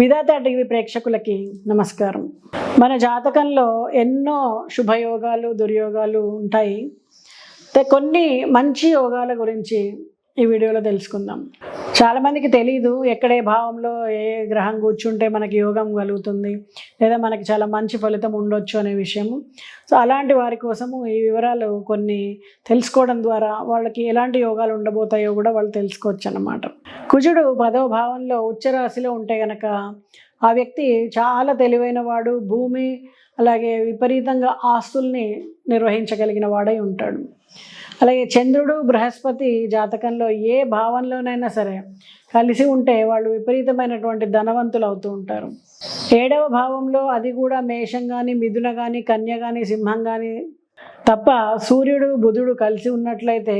విధాత TV ప్రేక్షకులకి నమస్కారం. మన జాతకంలో ఎన్నో శుభయోగాలు దుర్యోగాలు ఉంటాయి. కొన్ని మంచి యోగాల గురించి ఈ వీడియోలో తెలుసుకుందాం. చాలామందికి తెలియదు ఎక్కడే భావంలో ఏ గ్రహం కూర్చుంటే మనకి యోగం కలుగుతుంది లేదా మనకి చాలా మంచి ఫలితం ఉండొచ్చు అనే విషయము. సో అలాంటి వారి కోసము ఈ వివరాలు కొన్ని తెలుసుకోవడం ద్వారా వాళ్ళకి ఎలాంటి యోగాలు ఉండబోతాయో కూడా వాళ్ళు తెలుసుకోవచ్చు అన్నమాట కుజుడు పదవ భావంలో ఉచ్చరాశిలో ఉంటే గనక ఆ వ్యక్తి చాలా తెలివైన వాడు భూమి అలాగే విపరీతంగా ఆస్తుల్ని నిర్వహించగలిగిన వాడై ఉంటాడు. అలాగే చంద్రుడు బృహస్పతి జాతకంలో ఏ భావంలోనైనా సరే కలిసి ఉంటే వాళ్ళు విపరీతమైనటువంటి ధనవంతులు అవుతూ ఉంటారు. ఏడవ భావంలో అది కూడా మేషం కానీ మిథున కానీ కన్య కానీ సింహం కానీ తప్ప సూర్యుడు బుధుడు కలిసి ఉన్నట్లయితే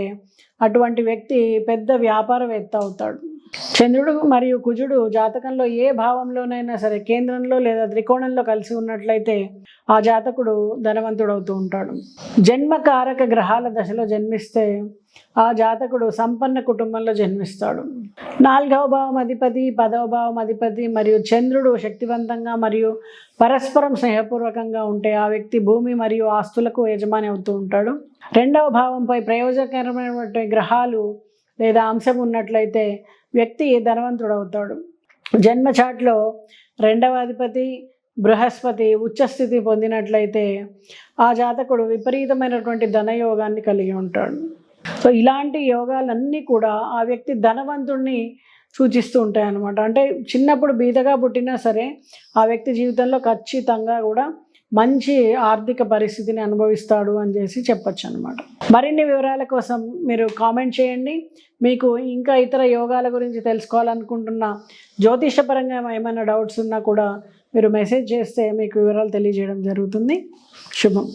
అటువంటి వ్యక్తి పెద్ద వ్యాపారవేత్త అవుతాడు. చంద్రుడు మరియు కుజుడు జాతకంలో ఏ భావంలోనైనా సరే కేంద్రంలో లేదా త్రికోణంలో కలిసి ఉన్నట్లయితే ఆ జాతకుడు ధనవంతుడు అవుతూ ఉంటాడు. జన్మకారక గ్రహాల దశలో జన్మిస్తే ఆ జాతకుడు సంపన్న కుటుంబంలో జన్మిస్తాడు. నాలుగవ భావం అధిపతి పదవ భావం అధిపతి మరియు చంద్రుడు శక్తివంతంగా మరియు పరస్పరం స్నేహపూర్వకంగా ఉంటే ఆ వ్యక్తి భూమి మరియు ఆస్తులకు యజమాని అవుతూ ఉంటాడు. రెండవ భావంపై ప్రయోజనకరమైనటువంటి గ్రహాలు లేదా అంశం ఉన్నట్లయితే వ్యక్తి ధనవంతుడు అవుతాడు జన్మచాట్లో రెండవ అధిపతి బృహస్పతి ఉచ్చస్థితి పొందినట్లయితే ఆ జాతకుడు విపరీతమైనటువంటి ధనయోగాన్ని కలిగి ఉంటాడు. సో ఇలాంటి యోగాలన్నీ కూడా ఆ వ్యక్తి ధనవంతుణ్ణి సూచిస్తూ ఉంటాయి అన్నమాట అంటే చిన్నప్పుడు బీదగా పుట్టినా సరే ఆ వ్యక్తి జీవితంలో ఖచ్చితంగా కూడా మంచి ఆర్థిక పరిస్థితిని అనుభవిస్తాడు అని చేసి చెప్పొచ్చు అనమాట మరిన్ని వివరాల కోసం మీరు కామెంట్ చేయండి. మీకు ఇంకా ఇతర యోగాల గురించి తెలుసుకోవాలనుకుంటున్న జ్యోతిషపరంగా ఏమైనా డౌట్స్ ఉన్నా కూడా మీరు మెసేజ్ చేస్తే మీకు వివరాలు తెలియజేయడం జరుగుతుంది. శుభం.